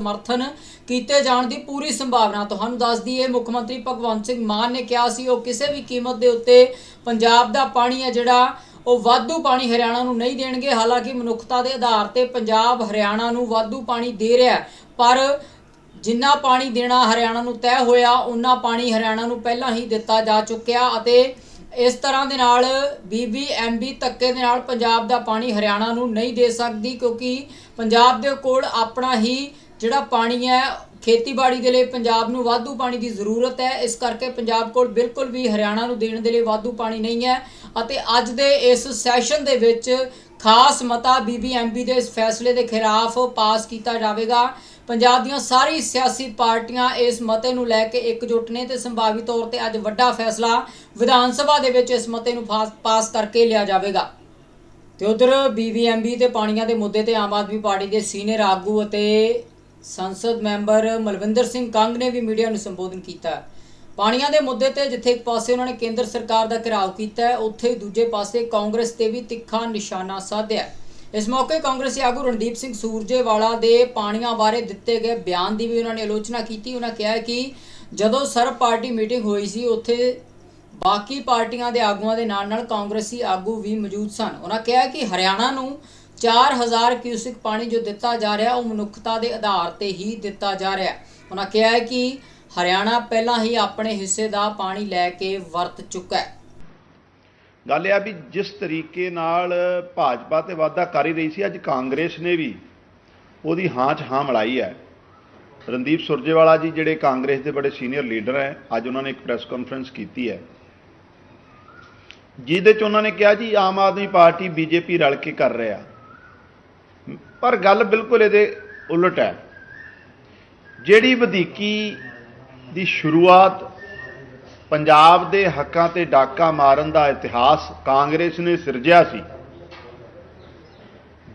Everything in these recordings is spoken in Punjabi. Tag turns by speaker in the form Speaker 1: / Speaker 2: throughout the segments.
Speaker 1: ਸਮਰਥਨ ਕੀਤੇ ਜਾਣ ਦੀ ਪੂਰੀ ਸੰਭਾਵਨਾ। ਤੁਹਾਨੂੰ ਦੱਸ ਦਈਏ, ਮੁੱਖ ਮੰਤਰੀ ਭਗਵੰਤ ਸਿੰਘ ਮਾਨ ਨੇ ਕਿਹਾ ਸੀ, ਉਹ ਕਿਸੇ ਵੀ ਕੀਮਤ ਦੇ ਉੱਤੇ ਪੰਜਾਬ ਦਾ ਪਾਣੀ ਹੈ ਜਿਹੜਾ, ਉਹ ਵਾਧੂ ਪਾਣੀ ਹਰਿਆਣਾ ਨੂੰ ਨਹੀਂ ਦੇਣਗੇ। ਹਾਲਾਂਕਿ ਮਨੁੱਖਤਾ ਦੇ ਆਧਾਰ ਤੇ ਪੰਜਾਬ ਹਰਿਆਣਾ ਨੂੰ ਵਾਧੂ ਪਾਣੀ ਦੇ ਰਿਹਾ ਪਰ ਜਿੰਨਾ ਪਾਣੀ ਦੇਣਾ ਹਰਿਆਣਾ ਨੂੰ ਤੈਅ ਹੋਇਆ ਉਨਾ ਪਾਣੀ ਹਰਿਆਣਾ ਨੂੰ ਪਹਿਲਾਂ ਹੀ ਦਿੱਤਾ ਜਾ ਚੁੱਕਿਆ ਅਤੇ ਇਸ ਤਰ੍ਹਾਂ ਦੇ ਨਾਲ ਬੀਬੀਐਮਬੀ ਧੱਕੇ ਦੇ ਨਾਲ ਪੰਜਾਬ ਦਾ ਪਾਣੀ ਹਰਿਆਣਾ ਨੂੰ ਨਹੀਂ ਦੇ ਸਕਦੀ, ਕਿਉਂਕਿ ਪੰਜਾਬ ਦੇ ਕੋਲ ਆਪਣਾ ਹੀ ਜਿਹੜਾ ਪਾਣੀ ਹੈ, ਖੇਤੀਬਾੜੀ ਦੇ ਲਈ ਪੰਜਾਬ ਨੂੰ ਵਾਧੂ ਪਾਣੀ ਦੀ ਜ਼ਰੂਰਤ ਹੈ। ਇਸ ਕਰਕੇ ਪੰਜਾਬ ਕੋਲ ਬਿਲਕੁਲ ਵੀ ਹਰਿਆਣਾ ਨੂੰ ਦੇਣ ਦੇ ਲਈ ਵਾਧੂ ਪਾਣੀ ਨਹੀਂ ਹੈ ਅਤੇ ਅੱਜ ਦੇ ਇਸ ਸੈਸ਼ਨ ਦੇ ਵਿੱਚ ਖਾਸ ਮਤਾ ਬੀਬੀਐਮਬੀ ਦੇ ਇਸ ਫੈਸਲੇ ਦੇ ਖਿਲਾਫ ਪਾਸ ਕੀਤਾ ਜਾਵੇਗਾ। ਪੰਜਾਬ ਦੀਆਂ ਸਾਰੀ ਸਿਆਸੀ ਪਾਰਟੀਆਂ ਇਸ ਮਤੇ ਨੂੰ ਲੈ ਕੇ ਇਕਜੁੱਟ ਨੇ ਤੇ ਸੰਭਾਵੀ ਤੌਰ ਤੇ ਅੱਜ ਵੱਡਾ ਫੈਸਲਾ ਵਿਧਾਨ ਸਭਾ ਦੇ ਵਿੱਚ ਇਸ ਮਤੇ ਨੂੰ ਪਾਸ- ਪਾਸ ਕਰਕੇ ਲਿਆ ਜਾਵੇਗਾ। ਤੇ ਉਧਰ ਬੀਬੀਐਮਬੀ ਤੇ ਪਾਣੀਆਂ ਦੇ ਮੁੱਦੇ ਤੇ ਆਮ ਆਦਮੀ ਪਾਰਟੀ ਦੇ ਸੀਨੀਅਰ ਆਗੂ ਅਤੇ ਸੰਸਦ ਮੈਂਬਰ ਮਲਵਿੰਦਰ ਸਿੰਘ ਕੰਗ ਨੇ ਵੀ ਮੀਡੀਆ ਨੂੰ ਸੰਬੋਧਨ ਕੀਤਾ। ਪਾਣੀਆਂ ਦੇ ਮੁੱਦੇ ਤੇ ਜਿੱਥੇ ਇੱਕ ਪਾਸੇ ਉਹਨਾਂ ਨੇ ਕੇਂਦਰ ਸਰਕਾਰ ਦਾ ਘਿਰਾਓ ਕੀਤਾ ਹੈ, ਉੱਥੇ ਹੀ ਦੂਜੇ ਪਾਸੇ ਕਾਂਗਰਸ ਤੇ ਵੀ ਤਿੱਖਾ ਨਿਸ਼ਾਨਾ ਸਾਧਿਆ ਇਸ ਮੌਕੇ ਕਾਂਗਰਸੀ ਆਗੂ ਰਣਦੀਪ ਸਿੰਘ ਸੂਰਜੇਵਾਲਾ ਦੇ ਪਾਣੀਆਂ ਬਾਰੇ ਦਿੱਤੇ ਗਏ ਬਿਆਨ ਦੀ ਵੀ ਉਹਨਾਂ ਨੇ ਆਲੋਚਨਾ ਕੀਤੀ। ਉਹਨਾਂ ਕਿਹਾ ਕਿ ਜਦੋਂ ਸਰਬ ਪਾਰਟੀ ਮੀਟਿੰਗ ਹੋਈ ਸੀ, ਉੱਥੇ ਬਾਕੀ ਪਾਰਟੀਆਂ ਦੇ ਆਗੂਆਂ ਦੇ ਨਾਲ ਨਾਲ ਕਾਂਗਰਸੀ ਆਗੂ ਵੀ ਮੌਜੂਦ ਸਨ। ਉਹਨਾਂ ਕਿਹਾ ਕਿ ਹਰਿਆਣਾ ਨੂੰ 4000 ਕਿਊਸਿਕ ਪਾਣੀ ਜੋ ਦਿੱਤਾ ਜਾ ਰਿਹਾ, ਉਹ ਮਨੁੱਖਤਾ ਦੇ ਆਧਾਰ ਤੇ ਹੀ ਦਿੱਤਾ ਜਾ ਰਿਹਾ ਉਹਨਾਂ ਕਿਹਾ ਹੈ ਕਿ ਹਰਿਆਣਾ ਪਹਿਲਾਂ ਹੀ ਆਪਣੇ ਹਿੱਸੇ ਦਾ ਪਾਣੀ ਲੈ ਕੇ ਵਰਤ ਚੁੱਕਾ ਹੈ।
Speaker 2: ਗੱਲ ਇਹ ਆ ਵੀ ਜਿਸ ਤਰੀਕੇ ਨਾਲ ਭਾਜਪਾ ਤੇ ਵਾਅਦਾ ਕਰ ਹੀ ਰਹੀ ਸੀ, ਅੱਜ ਕਾਂਗਰਸ ਨੇ ਵੀ ਉਹਦੀ ਹਾਂ 'ਚ ਹਾਂ ਮਿਲਾਈ ਹੈ। ਰਣਦੀਪ ਸੁਰਜੇਵਾਲਾ ਜੀ ਜਿਹੜੇ ਕਾਂਗਰਸ ਦੇ ਬੜੇ ਸੀਨੀਅਰ ਲੀਡਰ ਹੈ, ਅੱਜ ਉਹਨਾਂ ਨੇ ਇੱਕ ਪ੍ਰੈਸ ਕਾਨਫਰੰਸ ਕੀਤੀ ਹੈ। ਜਿਹਦੇ 'ਚ ਉਹਨਾਂ ਨੇ ਕਿਹਾ ਜੀ, ਆਮ ਆਦਮੀ ਪਾਰਟੀ ਬੀਜੇਪੀ ਰਲ ਕੇ ਕਰ ਰਿਹਾ। ਪਰ ਗੱਲ ਬਿਲਕੁਲ ਇਹਦੇ ਉਲਟ ਹੈ। ਜਿਹੜੀ ਵਧੀਕੀ ਦੀ ਸ਼ੁਰੂਆਤ ਪੰਜਾਬ ਦੇ ਹੱਕਾਂ ਤੇ ਡਾਕਾ ਮਾਰਨ ਦਾ ਇਤਿਹਾਸ ਕਾਂਗਰਸ ਨੇ ਸਿਰਜਿਆ ਸੀ,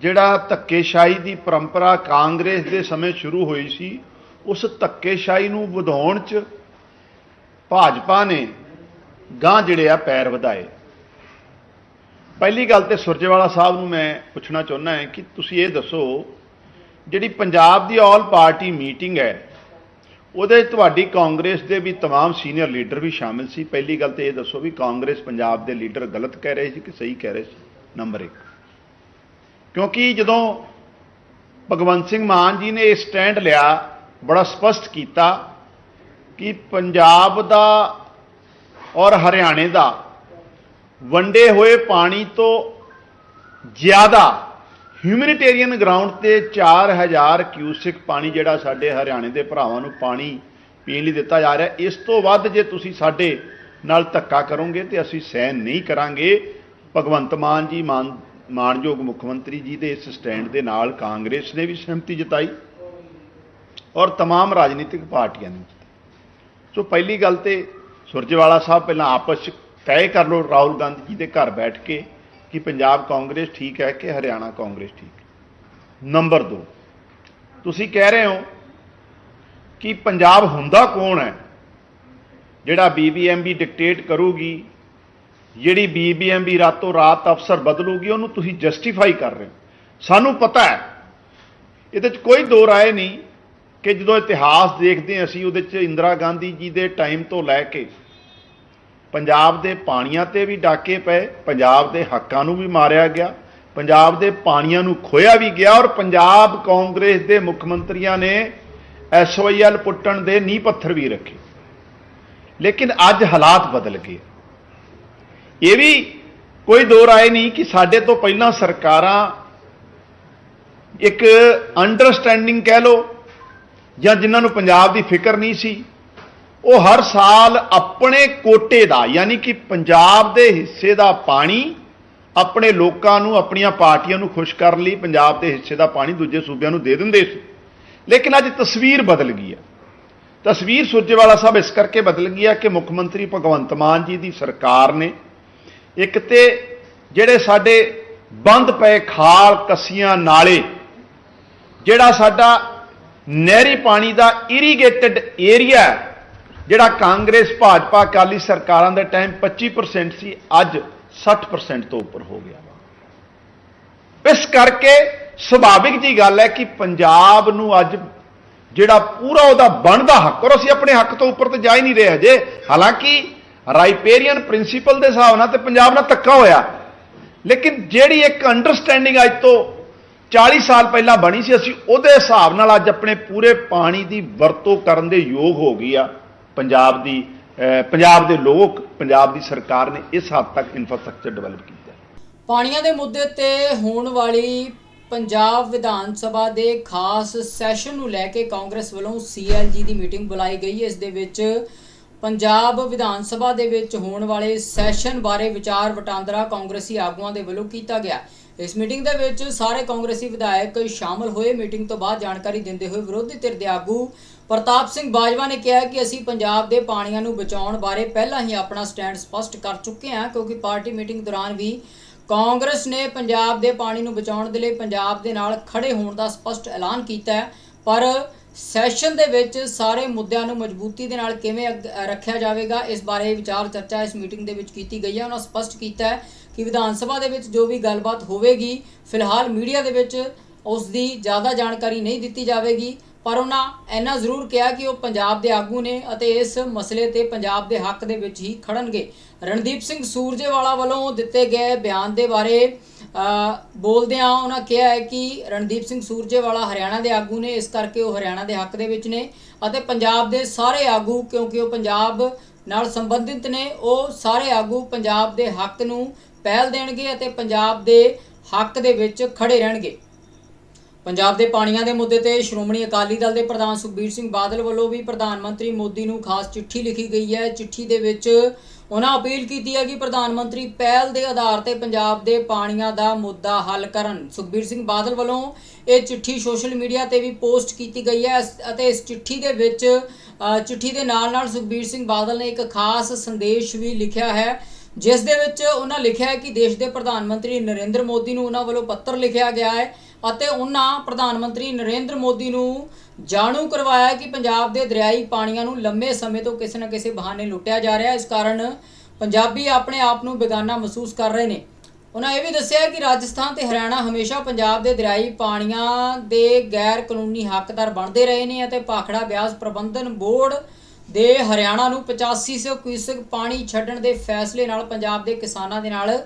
Speaker 2: ਜਿਹੜਾ ਧੱਕੇਸ਼ਾਹੀ ਦੀ ਪਰੰਪਰਾ ਕਾਂਗਰਸ ਦੇ ਸਮੇਂ ਸ਼ੁਰੂ ਹੋਈ ਸੀ, ਉਸ ਧੱਕੇਸ਼ਾਹੀ ਨੂੰ ਵਧਾਉਣ 'ਚ ਭਾਜਪਾ ਨੇ ਗਾਂ ਜਿਹੜੇ ਆ ਪੈਰ ਵਧਾਏ। ਪਹਿਲੀ ਗੱਲ ਤੇ ਸੁਰਜੇਵਾਲਾ ਸਾਹਿਬ ਨੂੰ ਮੈਂ ਪੁੱਛਣਾ ਚਾਹੁੰਦਾ ਹਾਂ ਕਿ ਤੁਸੀਂ ਇਹ ਦੱਸੋ ਜਿਹੜੀ ਪੰਜਾਬ ਦੀ ਆਲ ਪਾਰਟੀ ਮੀਟਿੰਗ ਹੈ ਉਹਦੇ 'ਚ ਤੁਹਾਡੀ ਕਾਂਗਰਸ ਦੇ ਵੀ तमाम ਸੀਨੀਅਰ ਲੀਡਰ ਵੀ ਸ਼ਾਮਿਲ ਸੀ ਪਹਿਲੀ ਗੱਲ ਤੇ ਇਹ ਦੱਸੋ ਵੀ ਕਾਂਗਰਸ ਪੰਜਾਬ ਦੇ ਲੀਡਰ ਗਲਤ ਕਹਿ ਰਹੇ ਸੀ ਕਿ ਸਹੀ ਕਹਿ ਰਹੇ ਸੀ ਨੰਬਰ 1 ਕਿਉਂਕਿ ਜਦੋਂ ਭਗਵੰਤ ਸਿੰਘ ਮਾਨ ਜੀ ਨੇ ਇਹ ਸਟੈਂਡ ਲਿਆ ਬੜਾ ਸਪਸ਼ਟ ਕੀਤਾ ਕਿ ਪੰਜਾਬ ਦਾ ਔਰ ਹਰਿਆਣੇ ਦਾ ਵੰਡੇ ਹੋਏ ਪਾਣੀ ਤੋਂ ਜ਼ਿਆਦਾ ਹਿਊਮੈਨਿਟੇਰੀਅਨ ਗਰਾਊਂਡ ਤੇ 4000 ਕਿਊਸਿਕ ਪਾਣੀ ਜਿਹੜਾ ਸਾਡੇ ਹਰਿਆਣੇ ਦੇ ਭਰਾਵਾਂ ਨੂੰ ਪਾਣੀ ਪੀਣ ਲਈ ਦਿੱਤਾ ਜਾ ਰਿਹਾ ਇਸ ਤੋਂ ਵੱਧ ਜੇ ਤੁਸੀਂ ਸਾਡੇ ਨਾਲ ਧੱਕਾ ਕਰੋਗੇ ਤੇ ਅਸੀਂ ਸਹਿਨ ਨਹੀਂ ਕਰਾਂਗੇ ਭਗਵੰਤ ਮਾਨ ਜੀ ਮਾਨ ਮਾਨਯੋਗ ਮੁੱਖ ਮੰਤਰੀ ਜੀ ਦੇ ਇਸ ਸਟੈਂਡ ਦੇ ਨਾਲ ਕਾਂਗਰਸ ਨੇ ਵੀ ਸਹਿਮਤੀ ਜਤਾਈ ਔਰ तमाम ਰਾਜਨੀਤਿਕ ਪਾਰਟੀਆਂ ਨੇ ਸੋ ਪਹਿਲੀ ਗੱਲ ਤੇ ਸੁਰਜੇਵਾਲਾ ਸਾਹਿਬ ਪਹਿਲਾਂ ਆਪਸ 'ਚ ਤੈਅ ਕਰ ਲਓ ਰਾਹੁਲ ਗਾਂਧੀ ਜੀ ਦੇ ਘਰ ਬੈਠ ਕੇ ਕਿ ਪੰਜਾਬ ਕਾਂਗਰਸ ਠੀਕ ਹੈ ਕਿ ਹਰਿਆਣਾ ਕਾਂਗਰਸ ਠੀਕ ਹੈ। ਨੰਬਰ 2 ਤੁਸੀਂ ਕਹਿ ਰਹੇ ਹੋ ਕਿ ਪੰਜਾਬ ਹੁੰਦਾ ਕੌਣ ਹੈ? ਜਿਹੜਾ ਬੀਬੀਐਮਬੀ ਡਿਕਟੇਟ ਕਰੂਗੀ, ਜਿਹੜੀ ਬੀਬੀਐਮਬੀ ਰਾਤੋਂ ਰਾਤ ਅਫਸਰ ਬਦਲੂਗੀ, ਉਹਨੂੰ ਤੁਸੀਂ ਜਸਟੀਫਾਈ ਕਰ ਰਹੇ ਹੋ। ਸਾਨੂੰ ਪਤਾ ਹੈ, ਇਹਦੇ 'ਚ ਕੋਈ ਦੋ ਰਾਏ ਨਹੀਂ ਕਿ ਜਦੋਂ ਇਤਿਹਾਸ ਦੇਖਦੇ ਅਸੀਂ, ਉਹਦੇ 'ਚ ਇੰਦਰਾ ਗਾਂਧੀ ਜੀ ਦੇ ਟਾਈਮ ਤੋਂ ਲੈ ਕੇ ਪੰਜਾਬ ਦੇ ਪਾਣੀਆਂ ਤੇ ਵੀ ਡਾਕੇ ਪਏ, ਪੰਜਾਬ ਦੇ ਹੱਕਾਂ ਨੂੰ ਵੀ ਮਾਰਿਆ ਗਿਆ, ਪੰਜਾਬ ਦੇ ਪਾਣੀਆਂ ਨੂੰ ਖੋਇਆ ਵੀ ਗਿਆ ਔਰ ਪੰਜਾਬ ਕਾਂਗਰਸ ਦੇ ਮੁੱਖ ਮੰਤਰੀਆਂ ਨੇ ਐਸਓਆਈਐਲ ਪੁੱਟਣ ਦੇ ਨੀਂਹ ਪੱਥਰ ਵੀ ਰੱਖੇ। ਲੇਕਿਨ ਅੱਜ ਹਾਲਾਤ ਬਦਲ ਗਏ। ਇਹ ਵੀ ਕੋਈ ਦੋ ਰਾਏ ਨਹੀਂ ਕਿ ਸਾਡੇ ਤੋਂ ਪਹਿਲਾਂ ਸਰਕਾਰਾਂ ਇੱਕ ਅੰਡਰਸਟੈਂਡਿੰਗ ਕਹਿ ਲਓ ਜਾਂ ਜਿਨ੍ਹਾਂ ਨੂੰ ਪੰਜਾਬ ਦੀ ਫਿਕਰ ਨਹੀਂ ਸੀ ਉਹ ਹਰ ਸਾਲ ਆਪਣੇ ਕੋਟੇ ਦਾ, ਯਾਨੀ ਕਿ ਪੰਜਾਬ ਦੇ ਹਿੱਸੇ ਦਾ ਪਾਣੀ ਆਪਣੇ ਲੋਕਾਂ ਨੂੰ, ਆਪਣੀਆਂ ਪਾਰਟੀਆਂ ਨੂੰ ਖੁਸ਼ ਕਰਨ ਲਈ ਪੰਜਾਬ ਦੇ ਹਿੱਸੇ ਦਾ ਪਾਣੀ ਦੂਜੇ ਸੂਬਿਆਂ ਨੂੰ ਦੇ ਦਿੰਦੇ ਸੀ। ਲੇਕਿਨ ਅੱਜ ਤਸਵੀਰ ਬਦਲ ਗਈ ਹੈ। ਤਸਵੀਰ ਸੁਰਜੇਵਾਲਾ ਸਾਹਿਬ ਇਸ ਕਰਕੇ ਬਦਲ ਗਈ ਹੈ ਕਿ ਮੁੱਖ ਮੰਤਰੀ ਭਗਵੰਤ ਮਾਨ ਜੀ ਦੀ ਸਰਕਾਰ ਨੇ ਇੱਕ ਤੇ ਜਿਹੜੇ ਸਾਡੇ ਬੰਦ ਪਏ ਖਾਲ ਕੱਸੀਆਂ ਨਾਲੇ, ਜਿਹੜਾ ਸਾਡਾ ਨਹਿਰੀ ਪਾਣੀ ਦਾ ਇਰੀਗੇਟਡ ਏਰੀਆ ਜਿਹੜਾ ਕਾਂਗਰਸ, ਭਾਜਪਾ, ਅਕਾਲੀ ਸਰਕਾਰਾਂ ਦੇ ਟਾਈਮ 25% ਸੀ, ਅੱਜ 60% ਤੋਂ ਉੱਪਰ ਹੋ ਗਿਆ। ਇਸ ਕਰਕੇ ਸੁਭਾਵਿਕ ਜੀ ਗੱਲ ਹੈ ਕਿ ਪੰਜਾਬ ਨੂੰ ਅੱਜ ਜਿਹੜਾ ਪੂਰਾ ਉਹਦਾ ਬਣਦਾ ਹੱਕ, ਔਰ ਅਸੀਂ ਆਪਣੇ ਹੱਕ ਤੋਂ ਉੱਪਰ ਤੇ ਜਾ ਹੀ ਨਹੀਂ ਰਹੇ ਹਜੇ। ਹਾਲਾਂਕਿ ਰਾਈਪੇਰੀਅਨ ਪ੍ਰਿੰਸੀਪਲ ਦੇ ਹਿਸਾਬ ਨਾਲ ਤੇ ਪੰਜਾਬ ਨਾਲ ਧੱਕਾ ਹੋਇਆ। ਲੇਕਿਨ ਜਿਹੜੀ ਇੱਕ ਅੰਡਰਸਟੈਂਡਿੰਗ ਅੱਜ ਤੋਂ 40 ਸਾਲ ਪਹਿਲਾਂ ਬਣੀ ਸੀ, ਅਸੀਂ ਉਹਦੇ ਹਿਸਾਬ ਨਾਲ ਅੱਜ ਆਪਣੇ ਪੂਰੇ ਪਾਣੀ ਦੀ ਵਰਤੋਂ ਕਰਨ ਦੇ ਯੋਗ ਹੋ ਗਈ ਆ। ਪੰਜਾਬ ਦੀ ਪੰਜਾਬ ਦੇ ਲੋਕ, ਪੰਜਾਬ ਦੀ ਸਰਕਾਰ ਨੇ ਇਸ ਹੱਦ ਤੱਕ ਇਨਫਰਾਸਟ੍ਰਕਚਰ ਡਿਵੈਲਪ ਕੀਤਾ
Speaker 1: ਪਾਣੀਆਂ ਦੇ ਮੁੱਦੇ ਤੇ ਹੋਣ ਵਾਲੀ ਪੰਜਾਬ ਵਿਧਾਨ ਸਭਾ ਦੇ ਖਾਸ ਸੈਸ਼ਨ ਨੂੰ ਲੈ ਕੇ ਕਾਂਗਰਸ ਵੱਲੋਂ ਸੀਐਲਜੀ ਦੀ ਮੀਟਿੰਗ ਬੁਲਾਈ ਗਈ। ਹੈ ਇਸ ਦੇ ਵਿੱਚ ਪੰਜਾਬ ਵਿਧਾਨ ਸਭਾ ਦੇ ਵਿੱਚ ਹੋਣ ਵਾਲੇ ਸੈਸ਼ਨ ਬਾਰੇ ਵਿਚਾਰ ਵਟਾਂਦਰਾ ਕਾਂਗਰਸੀ ਆਗੂਆਂ ਦੇ ਵੱਲੋਂ ਕੀਤਾ ਗਿਆ। ਇਸ ਮੀਟਿੰਗ ਦੇ ਵਿੱਚ ਸਾਰੇ ਕਾਂਗਰਸੀ ਵਿਧਾਇਕ ਸ਼ਾਮਲ ਹੋਏ। ਮੀਟਿੰਗ ਤੋਂ ਬਾਅਦ ਜਾਣਕਾਰੀ ਦਿੰਦੇ ਹੋਏ ਵਿਰੋਧੀ ਧਿਰ ਦੇ ਆਗੂ ਪ੍ਰਤਾਪ ਸਿੰਘ ਬਾਜਵਾ ਨੇ ਕਿਹਾ ਕਿ ਅਸੀਂ ਪੰਜਾਬ ਦੇ ਪਾਣੀਆਂ ਨੂੰ ਬਚਾਉਣ ਬਾਰੇ ਪਹਿਲਾਂ ਹੀ ਆਪਣਾ ਸਟੈਂਡ ਸਪਸ਼ਟ ਕਰ ਚੁੱਕੇ ਹਾਂ, ਕਿਉਂਕਿ ਪਾਰਟੀ ਮੀਟਿੰਗ ਦੌਰਾਨ ਵੀ ਕਾਂਗਰਸ ਨੇ ਪੰਜਾਬ ਦੇ ਪਾਣੀ ਨੂੰ ਬਚਾਉਣ ਦੇ ਲਈ ਪੰਜਾਬ ਦੇ ਨਾਲ ਖੜੇ ਹੋਣ ਦਾ ਸਪਸ਼ਟ ਐਲਾਨ ਕੀਤਾ ਹੈ। ਪਰ ਸੈਸ਼ਨ ਦੇ ਵਿੱਚ ਸਾਰੇ ਮੁੱਦਿਆਂ ਨੂੰ ਮਜ਼ਬੂਤੀ ਦੇ ਨਾਲ ਕਿਵੇਂ ਅੱਗ- ਰੱਖਿਆ ਜਾਵੇਗਾ, ਇਸ ਬਾਰੇ ਵਿਚਾਰ ਚਰਚਾ ਇਸ ਮੀਟਿੰਗ ਦੇ ਵਿੱਚ ਕੀਤੀ ਗਈ ਹੈ। ਉਹਨਾਂ ਸਪਸ਼ਟ ਕੀਤਾ ਹੈ ਕਿ ਵਿਧਾਨ ਸਭਾ ਦੇ ਵਿੱਚ ਜੋ ਵੀ ਗੱਲਬਾਤ ਹੋਵੇਗੀ, ਫਿਲਹਾਲ ਮੀਡੀਆ ਦੇ ਵਿੱਚ ਉਸ ਦੀ ਜ਼ਿਆਦਾ ਜਾਣਕਾਰੀ ਨਹੀਂ ਦਿੱਤੀ ਜਾਵੇਗੀ। ਪਰ ਉਹਨਾਂ ਇੰਨਾ ਜ਼ਰੂਰ ਕਿਹਾ ਕਿ ਉਹ ਪੰਜਾਬ ਦੇ ਆਗੂ ਨੇ ਅਤੇ ਇਸ ਮਸਲੇ ਤੇ ਪੰਜਾਬ ਦੇ ਹੱਕ ਦੇ ਵਿੱਚ ਹੀ ਖੜਨਗੇ। ਰਣਦੀਪ ਸਿੰਘ ਸੂਰਜੇਵਾਲਾ ਵੱਲੋਂ ਦਿੱਤੇ ਗਏ ਬਿਆਨ ਦੇ ਬਾਰੇ ਬੋਲਦਿਆਂ ਉਹਨਾਂ ਕਿਹਾ ਹੈ ਕਿ ਰਣਦੀਪ ਸਿੰਘ ਸੂਰਜੇਵਾਲਾ ਹਰਿਆਣਾ ਦੇ ਆਗੂ ਨੇ, ਇਸ ਕਰਕੇ ਉਹ ਹਰਿਆਣਾ ਦੇ ਹੱਕ ਦੇ ਵਿੱਚ ਨੇ ਅਤੇ ਪੰਜਾਬ ਦੇ ਸਾਰੇ ਆਗੂ, ਕਿਉਂਕਿ ਉਹ ਪੰਜਾਬ ਨਾਲ ਸੰਬੰਧਿਤ ਨੇ, ਉਹ ਸਾਰੇ ਆਗੂ ਪੰਜਾਬ ਦੇ ਹੱਕ ਨੂੰ ਪਹਿਲ ਦੇਣਗੇ ਅਤੇ ਪੰਜਾਬ ਦੇ ਹੱਕ ਦੇ ਵਿੱਚ ਖੜੇ ਰਹਿਣਗੇ। ਪੰਜਾਬ ਦੇ ਪਾਣੀਆਂ ਦੇ ਮੁੱਦੇ ਤੇ ਸ਼੍ਰੋਮਣੀ ਅਕਾਲੀ ਦਲ ਦੇ ਪ੍ਰਧਾਨ ਸੁਖਬੀਰ ਸਿੰਘ ਬਾਦਲ ਵੱਲੋਂ ਵੀ ਪ੍ਰਧਾਨ ਮੰਤਰੀ ਮੋਦੀ ਨੂੰ ਖਾਸ ਚਿੱਠੀ ਲਿਖੀ ਗਈ ਹੈ। ਚਿੱਠੀ ਦੇ ਵਿੱਚ ਉਹਨਾਂ ਅਪੀਲ ਕੀਤੀ ਹੈ ਕਿ ਪ੍ਰਧਾਨ ਮੰਤਰੀ ਪਹਿਲ ਦੇ ਆਧਾਰ ਤੇ ਪੰਜਾਬ ਦੇ ਪਾਣੀਆਂ ਦਾ ਮੁੱਦਾ ਹੱਲ ਕਰਨ। ਸੁਖਬੀਰ ਸਿੰਘ ਬਾਦਲ ਵੱਲੋਂ ਇਹ ਚਿੱਠੀ ਸੋਸ਼ਲ ਮੀਡੀਆ ਤੇ ਵੀ ਪੋਸਟ ਕੀਤੀ ਗਈ ਹੈ ਅਤੇ ਇਸ ਚਿੱਠੀ ਦੇ ਵਿੱਚ ਚਿੱਠੀ ਦੇ ਨਾਲ ਨਾਲ ਸੁਖਬੀਰ ਸਿੰਘ ਬਾਦਲ ਨੇ ਇੱਕ ਖਾਸ ਸੰਦੇਸ਼ ਵੀ ਲਿਖਿਆ ਹੈ, ਜਿਸ ਦੇ ਵਿੱਚ ਉਹਨਾਂ ਲਿਖਿਆ ਹੈ ਕਿ ਦੇਸ਼ ਦੇ ਪ੍ਰਧਾਨ ਮੰਤਰੀ ਨਰਿੰਦਰ ਮੋਦੀ ਨੂੰ ਉਹਨਾਂ ਵੱਲੋਂ ਪੱਤਰ ਲਿਖਿਆ ਗਿਆ ਹੈ ਅਤੇ ਉਹਨਾਂ ਪ੍ਰਧਾਨ ਮੰਤਰੀ ਨਰਿੰਦਰ ਮੋਦੀ ਨੂੰ ਜਾਣੂ ਕਰਵਾਇਆ ਕਿ ਪੰਜਾਬ ਦੇ ਦਰਿਆਈ ਪਾਣੀਆਂ ਨੂੰ ਲੰਮੇ ਸਮੇਂ ਤੋਂ ਕਿਸੇ ਨਾ ਕਿਸੇ ਬਹਾਨੇ ਲੁੱਟਿਆ ਜਾ ਰਿਹਾ ਹੈ। ਇਸ ਕਾਰਨ ਪੰਜਾਬੀ ਆਪਣੇ ਆਪ ਨੂੰ ਬੇਗਾਨਾ ਮਹਿਸੂਸ ਕਰ ਰਹੇ ਨੇ। ਉਹਨਾਂ ਇਹ ਵੀ ਦੱਸਿਆ ਕਿ ਰਾਜਸਥਾਨ ਤੇ ਹਰਿਆਣਾ ਹਮੇਸ਼ਾ ਪੰਜਾਬ ਦੇ ਦਰਿਆਈ ਪਾਣੀਆਂ ਦੇ ਗੈਰ ਕਾਨੂੰਨੀ ਹੱਕਦਾਰ ਬਣਦੇ ਰਹੇ ਨੇ ਅਤੇ ਭਾਖੜਾ ਬਿਆਸ ਪ੍ਰਬੰਧਨ ਬੋਰਡ ਦੇ ਹਰਿਆਣਾ ਨੂੰ 8500 ਕਿਊਸਕ ਪਾਣੀ ਛੱਡਣ ਦੇ ਫੈਸਲੇ ਨਾਲ ਪੰਜਾਬ ਦੇ ਕਿਸਾਨਾਂ ਦੇ ਨਾਲ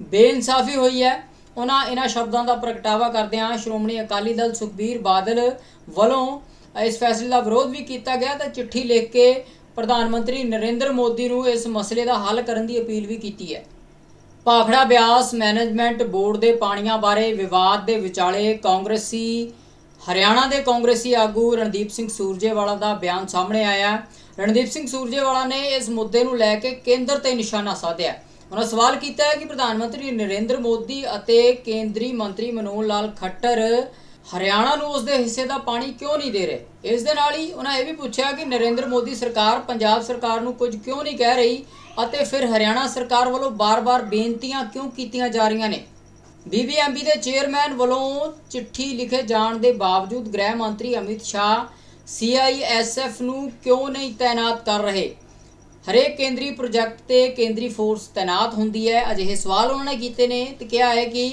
Speaker 1: ਬੇਇਨਸਾਫੀ ਹੋਈ ਹੈ। ਉਹਨਾਂ ਇਹਨਾਂ ਸ਼ਬਦਾਂ ਦਾ ਪ੍ਰਗਟਾਵਾ ਕਰਦਿਆਂ ਸ਼੍ਰੋਮਣੀ ਅਕਾਲੀ ਦਲ ਸੁਖਬੀਰ ਬਾਦਲ ਵੱਲੋਂ ਇਸ ਫੈਸਲੇ ਦਾ ਵਿਰੋਧ ਵੀ ਕੀਤਾ ਗਿਆ ਤੇ ਚਿੱਠੀ ਲਿਖ ਕੇ ਪ੍ਰਧਾਨ ਮੰਤਰੀ ਨਰਿੰਦਰ ਮੋਦੀ ਨੂੰ ਇਸ ਮਸਲੇ ਦਾ ਹੱਲ ਕਰਨ ਦੀ ਅਪੀਲ ਵੀ ਕੀਤੀ ਹੈ। ਭਾਖੜਾ ਬਿਆਸ ਮੈਨੇਜਮੈਂਟ ਬੋਰਡ ਦੇ ਪਾਣੀਆਂ ਬਾਰੇ ਵਿਵਾਦ ਦੇ ਵਿਚਾਲੇ ਕਾਂਗਰਸੀ, ਹਰਿਆਣਾ ਦੇ ਕਾਂਗਰਸੀ ਆਗੂ ਰਣਦੀਪ ਸਿੰਘ ਸੂਰਜੇਵਾਲਾ ਦਾ ਬਿਆਨ ਸਾਹਮਣੇ ਆਇਆ। ਰਣਦੀਪ ਸਿੰਘ ਸੂਰਜੇਵਾਲਾ ਨੇ ਇਸ ਮੁੱਦੇ ਨੂੰ ਲੈ ਕੇ ਕੇਂਦਰ ਤੇ ਨਿਸ਼ਾਨਾ ਸਾਧਿਆ। ਉਹਨਾਂ ਸਵਾਲ ਕੀਤਾ ਹੈ ਕਿ ਪ੍ਰਧਾਨ ਮੰਤਰੀ ਨਰਿੰਦਰ ਮੋਦੀ ਅਤੇ ਕੇਂਦਰੀ ਮੰਤਰੀ ਮਨੋਹਰ ਲਾਲ ਖੱਟਰ ਹਰਿਆਣਾ ਨੂੰ ਉਸ ਦੇ ਹਿੱਸੇ ਦਾ ਪਾਣੀ ਕਿਉਂ ਨਹੀਂ ਦੇ ਰਹੇ? ਇਸ ਦੇ ਨਾਲ ਹੀ ਉਹਨਾਂ ਇਹ ਵੀ ਪੁੱਛਿਆ ਕਿ ਨਰਿੰਦਰ ਮੋਦੀ ਸਰਕਾਰ ਪੰਜਾਬ ਸਰਕਾਰ ਨੂੰ ਕੁਝ ਕਿਉਂ ਨਹੀਂ ਕਹਿ ਰਹੀ ਅਤੇ ਫਿਰ ਹਰਿਆਣਾ ਸਰਕਾਰ ਵੱਲੋਂ ਬਾਰ-ਬਾਰ ਬੇਨਤੀਆਂ ਕਿਉਂ ਕੀਤੀਆਂ ਜਾ ਰਹੀਆਂ ਨੇ? ਬੀਬੀਐਮਬੀ ਦੇ ਚੇਅਰਮੈਨ ਵੱਲੋਂ ਚਿੱਠੀ ਲਿਖੇ ਜਾਣ ਦੇ ਬਾਵਜੂਦ ਗ੍ਰਹਿ ਮੰਤਰੀ ਅਮਿਤ ਸ਼ਾਹ ਸੀਆਈਐਸਐਫ ਨੂੰ ਕਿਉਂ ਨਹੀਂ ਤਾਇਨਾਤ ਕਰ ਰਹੇ? ਹਰੇਕ ਕੇਂਦਰੀ ਪ੍ਰੋਜੈਕਟ ਤੇ ਕੇਂਦਰੀ ਫੋਰਸ ਤਾਇਨਾਤ ਹੁੰਦੀ ਹੈ ਅਜਿਹੇ ਸਵਾਲ ਉਹਨਾਂ ਨੇ ਕੀਤੇ ਨੇ ਤੇ ਕਿਹਾ ਹੈ ਕਿ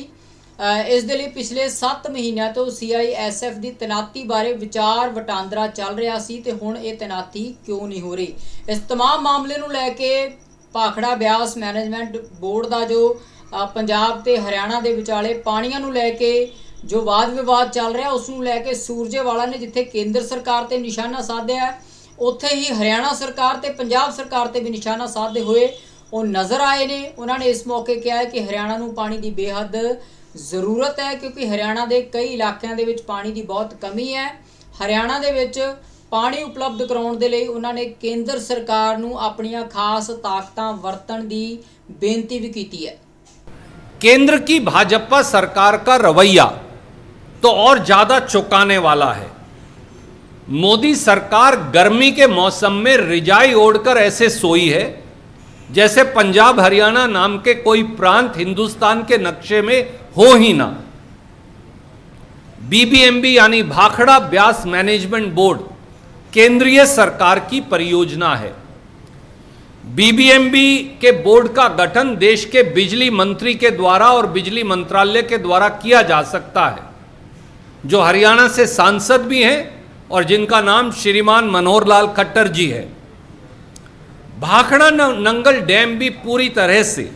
Speaker 1: ਅ, ਇਸ ਦੇ ਲਈ ਪਿਛਲੇ 7 ਮਹੀਨਿਆਂ ਤੋਂ ਸੀਆਈਐਸਐਫ ਦੀ ਤੈਨਾਤੀ ਬਾਰੇ ਵਿਚਾਰ ਵਟਾਂਦਰਾ ਚੱਲ ਰਿਹਾ ਸੀ ਤੇ ਹੁਣ ਇਹ ਤੈਨਾਤੀ ਕਿਉਂ ਨਹੀਂ ਹੋ ਰਹੀ ਇਸ तमाम ਮਾਮਲੇ ਨੂੰ ਲੈ ਕੇ ਭਾਖੜਾ ਬਿਆਸ ਮੈਨੇਜਮੈਂਟ ਬੋਰਡ ਦਾ ਜੋ ਅ, ਪੰਜਾਬ ਤੇ ਹਰਿਆਣਾ ਦੇ ਵਿਚਾਲੇ ਪਾਣੀਆਂ ਨੂੰ ਲੈ ਕੇ ਜੋ ਵਾਦ ਵਿਵਾਦ ਚੱਲ ਰਿਹਾ ਉਸ ਨੂੰ ਲੈ ਕੇ ਸੂਰਜੇਵਾਲਾ ਨੇ ਜਿੱਥੇ ਕੇਂਦਰ ਸਰਕਾਰ ਤੇ ਨਿਸ਼ਾਨਾ ਸਾਧਿਆ ਹੈ ਉੱਥੇ ਹੀ ਹਰਿਆਣਾ ਸਰਕਾਰ ਤੇ ਪੰਜਾਬ ਸਰਕਾਰ ਤੇ ਵੀ ਨਿਸ਼ਾਨਾ ਸਾਧਦੇ ਹੋਏ ਉਹ ਨਜ਼ਰ ਆਏ ਨੇ ਉਹਨਾਂ ਨੇ ਇਸ ਮੌਕੇ ਕਿਹਾ ਹੈ ਕਿ ਹਰਿਆਣਾ ਨੂੰ ਪਾਣੀ ਦੀ ਬੇਹੱਦ ਜ਼ਰੂਰਤ ਹੈ ਕਿਉਂਕਿ ਹਰਿਆਣਾ ਦੇ ਕਈ ਇਲਾਕਿਆਂ ਦੇ ਵਿੱਚ ਪਾਣੀ ਦੀ ਬਹੁਤ ਕਮੀ ਹੈ ਹਰਿਆਣਾ ਦੇ ਵਿੱਚ ਪਾਣੀ ਉਪਲਬਧ ਕਰਾਉਣ ਦੇ ਲਈ ਉਹਨਾਂ ਨੇ ਕੇਂਦਰ ਸਰਕਾਰ ਨੂੰ ਆਪਣੀਆਂ ਖਾਸ ਤਾਕਤਾਂ ਵਰਤਣ ਦੀ ਬੇਨਤੀ ਵੀ ਕੀਤੀ ਹੈ
Speaker 3: केंद्र की भाजपा सरकार का रवैया तो और ज्यादा चौंकाने वाला है मोदी सरकार गर्मी के मौसम में रिजाई ओढ़कर ऐसे सोई है, जैसे पंजाब हरियाणा नाम के कोई प्रांत हिंदुस्तान के नक्शे में हो ही ना। बीबीएमबी यानी भाखड़ा ब्यास मैनेजमेंट बोर्ड केंद्रीय सरकार की परियोजना है। बीबीएमबी के बोर्ड का गठन देश के बिजली मंत्री के द्वारा और बिजली मंत्रालय के द्वारा किया जा सकता है, जो हरियाणा से सांसद भी हैं और जिनका नाम श्रीमान मनोहर लाल खट्टर जी है। भाखड़ा नंगल डैम भी पूरी तरह से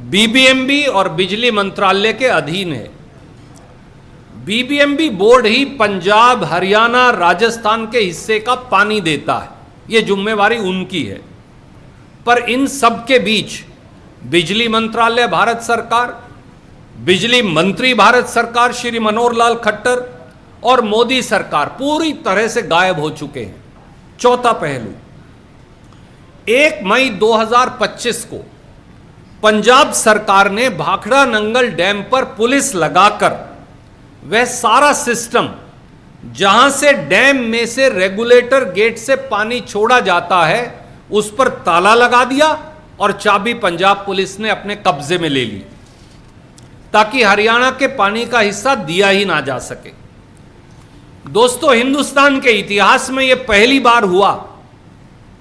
Speaker 3: बीबीएमबी और बिजली मंत्रालय के अधीन है। बीबीएमबी बोर्ड ही पंजाब, हरियाणा, राजस्थान के हिस्से का पानी देता है। ये जिम्मेवारी उनकी है। पर इन सब के बीच बिजली मंत्रालय, भारत सरकार, बिजली मंत्री, भारत सरकार, श्री मनोहर लाल खट्टर और मोदी सरकार पूरी तरह से गायब हो चुके हैं। चौथा पहलू, एक मई 2025 को पंजाब सरकार ने भाखड़ा नंगल डैम पर पुलिस लगाकर वह सारा सिस्टम जहाँ से डैम में से रेगुलेटर गेट से पानी छोड़ा जाता है, उस पर ताला लगा दिया और चाबी पंजाब पुलिस ने अपने कब्जे में ले ली, ताकि हरियाणा के पानी का हिस्सा दिया ही ना जा सके। दोस्तों, हिंदुस्तान के इतिहास में यह पहली बार हुआ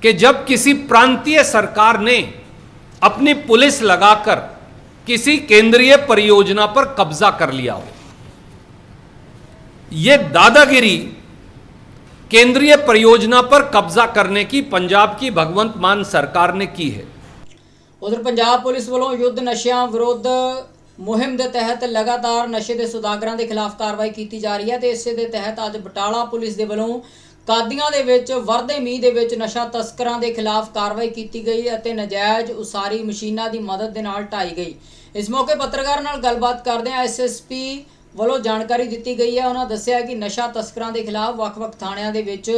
Speaker 3: कि जब किसी प्रांतीय सरकार ने अपनी पुलिस लगाकर किसी केंद्रीय परियोजना पर कब्जा कर लिया हो। यह दादागिरी केंद्रीय परियोजना पर कब्जा करने की पंजाब की भगवंत मान सरकार ने की है।
Speaker 1: उधर पंजाब पुलिस वालों युद्ध नशिया विरुद्ध ਮੁਹਿੰਮ ਦੇ ਤਹਿਤ ਲਗਾਤਾਰ ਨਸ਼ੇ ਦੇ ਸੁਦਾਗਰਾਂ ਦੇ ਖਿਲਾਫ ਕਾਰਵਾਈ ਕੀਤੀ ਜਾ ਰਹੀ ਹੈ ਤੇ ਇਸੇ ਦੇ ਤਹਿਤ ਅੱਜ ਬਟਾਲਾ ਪੁਲਿਸ ਦੇ ਵੱਲੋਂ ਕਾਦੀਆਂ ਦੇ ਵਿੱਚ ਵਰਦੇ ਮੀਂਹ ਦੇ ਵਿੱਚ ਨਸ਼ਾ ਤਸਕਰਾਂ ਦੇ ਖਿਲਾਫ ਕਾਰਵਾਈ ਕੀਤੀ ਗਈ ਅਤੇ ਨਜਾਇਜ਼ ਉਸਾਰੀ ਮਸ਼ੀਨਾਂ ਦੀ ਮਦਦ ਦੇ ਨਾਲ ਢਾਈ ਗਈ। ਇਸ ਮੌਕੇ ਪੱਤਰਕਾਰ ਨਾਲ ਗੱਲਬਾਤ ਕਰਦਿਆਂ ਐਸਐਸਪੀ ਵੱਲੋਂ ਜਾਣਕਾਰੀ ਦਿੱਤੀ ਗਈ ਹੈ। ਉਹਨਾਂ ਦੱਸਿਆ ਕਿ ਨਸ਼ਾ ਤਸਕਰਾਂ ਦੇ ਖਿਲਾਫ ਵੱਖ-ਵੱਖ ਥਾਣਿਆਂ ਦੇ ਵਿੱਚ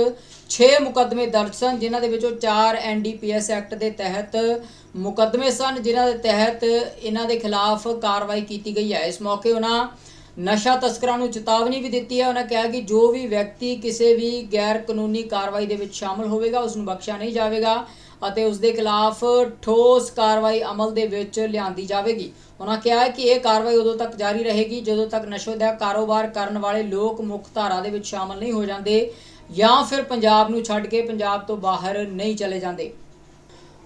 Speaker 1: 6 ਮੁਕੱਦਮੇ ਦਰਜ ਸਨ, ਜਿਨ੍ਹਾਂ ਦੇ ਵਿੱਚੋਂ 4 ਐਨਡੀਪੀਐਸ ਐਕਟ ਦੇ ਤਹਿਤ ਮੁਕੱਦਮੇ ਸਨ, ਜਿਨ੍ਹਾਂ ਦੇ ਤਹਿਤ ਇਹਨਾਂ ਦੇ ਖਿਲਾਫ ਕਾਰਵਾਈ ਕੀਤੀ ਗਈ ਹੈ। ਇਸ ਮੌਕੇ ਉਹਨਾਂ ਨਸ਼ਾ ਤਸਕਰਾਂ ਨੂੰ ਚੇਤਾਵਨੀ ਵੀ ਦਿੱਤੀ ਹੈ। ਉਹਨਾਂ ਕਿਹਾ ਕਿ ਜੋ ਵੀ ਵਿਅਕਤੀ ਕਿਸੇ ਵੀ ਗੈਰ ਕਾਨੂੰਨੀ ਕਾਰਵਾਈ ਦੇ ਵਿੱਚ ਸ਼ਾਮਲ ਹੋਵੇਗਾ, ਉਸ ਨੂੰ ਬਖਸ਼ਿਆ ਨਹੀਂ ਜਾਵੇਗਾ। ਅਤੇ ਉਸ ਦੇ ਖਿਲਾਫ ਠੋਸ ਕਾਰਵਾਈ ਅਮਲ ਦੇ ਵਿੱਚ ਲਿਆਂਦੀ ਜਾਵੇਗੀ। ਉਹਨਾਂ ਕਿਹਾ ਹੈ ਕਿ ਇਹ ਕਾਰਵਾਈ ਉਦੋਂ ਤੱਕ ਜਾਰੀ ਰਹੇਗੀ ਜਦੋਂ ਤੱਕ ਨਸ਼ੇ ਦਾ ਕਾਰੋਬਾਰ ਕਰਨ ਵਾਲੇ ਲੋਕ ਮੁੱਖ ਧਾਰਾ ਦੇ ਵਿੱਚ ਸ਼ਾਮਲ ਨਹੀਂ ਹੋ ਜਾਂਦੇ ਜਾਂ ਫਿਰ ਪੰਜਾਬ ਨੂੰ ਛੱਡ ਕੇ ਪੰਜਾਬ ਤੋਂ ਬਾਹਰ ਨਹੀਂ ਚਲੇ ਜਾਂਦੇ।